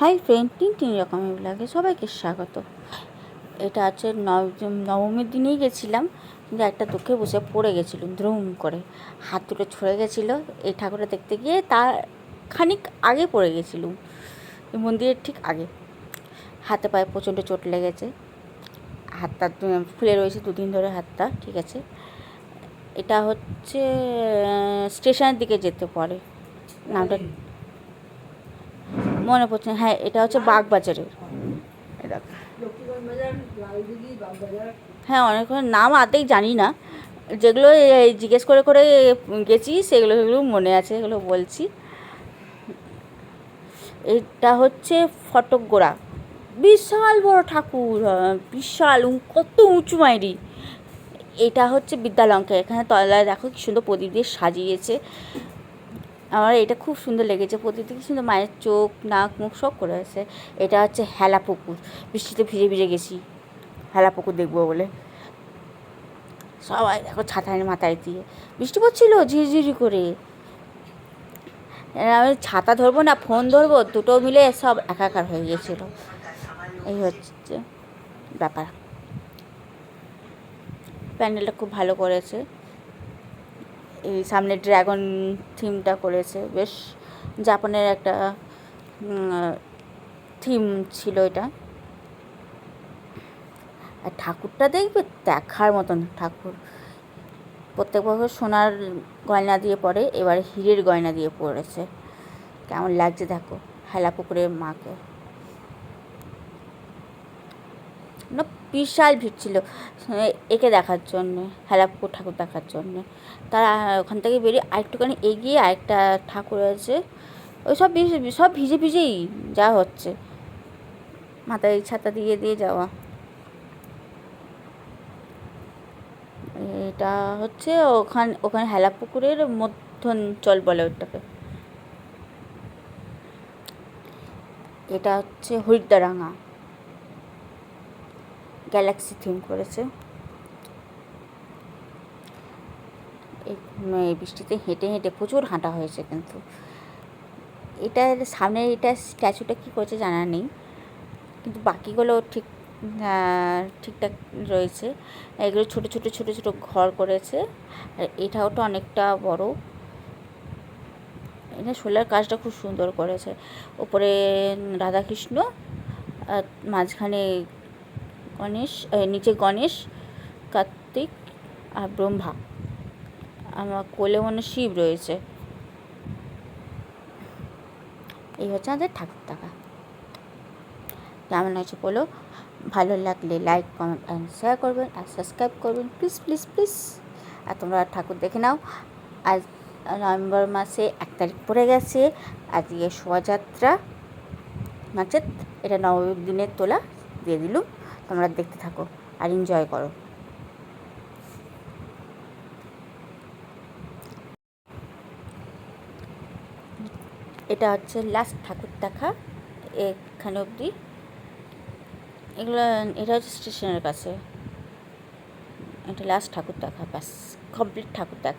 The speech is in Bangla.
হাই ফ্রেন্ড তিন তিন রকমের ব্লগে সবাইকে স্বাগত। এটা নব- নবমীর দিনেই গেছিলাম, কিন্তু একটা দুঃখে বসে পড়ে গেছিলাম, দ্রুম করে। হাত দুটো ছড়ে গেছিল, এই ঠাকুরটা দেখতে গিয়ে তার খানিক আগে পড়ে গেছিলুম, এই মন্দিরের ঠিক আগে। হাতে পায়ে প্রচণ্ড চোট লেগেছে। হাতটা ফুলে রয়েছে দুদিন ধরে হাতটা, ঠিক আছে। এটা হচ্ছে স্টেশনের দিকে যেতে পারে। নামটা মনে পড়ছে হ্যাঁ এটা হচ্ছে বাগবাজারের। এই হ্যাঁ অনেক নাম আদেই জানি না। যেগুলো জিজ্ঞেস করে করে গেছি, সেগুলো সেগুলো মনে আছে এগুলো বলছি। এটা হচ্ছে ফটক গোড়া বিশাল বড় ঠাকুর বিশাল কত উঁচু মাইরি। এটা হচ্ছে বিদ্যালঙ্কা এখানে তলায় দেখো কি সুন্দর প্রদীপ দিয়ে সাজিয়েছে। আমার এটা খুব সুন্দর লেগেছে। প্রদীপটা কি সুন্দর মায়ের চোখ, নাক, মুখ সব করে আছে এটা হচ্ছে হেলা পুকুর। বৃষ্টিতে ভিজে ভিজে গেছি। হেলা পুকুর দেখব বলে। সবাই দেখো ছাতায় মাথায় দিয়ে। বৃষ্টি পড়ছিল? ঝিরঝিরি করে। আমি ছাতা ধরবো না, ফোন ধরবো, দুটো মিলে সব একাকার হয়ে গিয়েছিল এই হচ্ছে ব্যাপার। প্যান্ডেলটা খুব ভালো করেছে। এই সামনে ড্রাগন থিমটা করেছে। বেশ জাপানের একটা থিম ছিল এটা। আর ঠাকুরটা দেখবে দেখার মতন ঠাকুর। প্রত্যেক বছর সোনার গয়না দিয়ে পরে, এবার হীরের গয়না দিয়ে পড়েছে কেমন লাগছে দেখো হেলা পুকুরের মাকে। না বিশাল ভিড় ছিল একে দেখার জন্যে, হেলাপুকুর ঠাকুর দেখার জন্যে। তারা ওখান থেকে বেরিয়ে আরেকটুখানি এগিয়ে আরেকটা ঠাকুর আছে। ওই সব সব ভিজে ভিজেই যা হচ্ছে। মাথায় ছাতা দিয়ে দিয়ে যাওয়া। এটা হচ্ছে ওখান, ওখানে হেলাপুকুরের মধ্যাঞ্চল বলে ওটাকে এটা হচ্ছে হরিদ্দারাঙা গ্যালাক্সি থিম করেছে। এই বৃষ্টিতে হেঁটে হেঁটে প্রচুর হাঁটা হয়েছে কিন্তু। এটার সামনে এটা স্ট্যাচুটা কী করেছে জানা নেই। কিন্তু বাকিগুলো ঠিক ঠিকঠাক রয়েছে। এগুলো ছোটো ছোটো ছোটো ছোটো ঘর করেছে। আর এটাও তো অনেকটা বড়। এটা শোলার কাজটা খুব সুন্দর করেছে। ওপরে রাধাকৃষ্ণ মাঝখানে গণেশ নিচে গণেশ, কার্তিক আর ব্রহ্মা। আমার কোলে মনে শিব রয়েছে। এই হচ্ছে আমাদের ঠাকুর টাকা কেমন হয়েছে বলো? ভালো লাগলে লাইক কমেন্ট অ্যান্ড শেয়ার করবেন আর সাবস্ক্রাইব করবেন। প্লিজ প্লিজ প্লিজ আর তোমরা ঠাকুর দেখে নাও। আজ নভেম্বর মাসে এক তারিখ পড়ে গেছে। আজকে শোভাযাত্রা। নাচেত এটা নবমীর দিনের তোলা। দিয়ে দিলুম। তোমরা দেখতে থাকো আর এনজয় করো। এটা হচ্ছে লাস্ট ঠাকুর দেখা, এখানে অবধি। এগুলো, এটা হচ্ছে স্টেশনের কাছে। এটা লাস্ট ঠাকুর দেখা, ব্যাস কমপ্লিট ঠাকুর দেখা।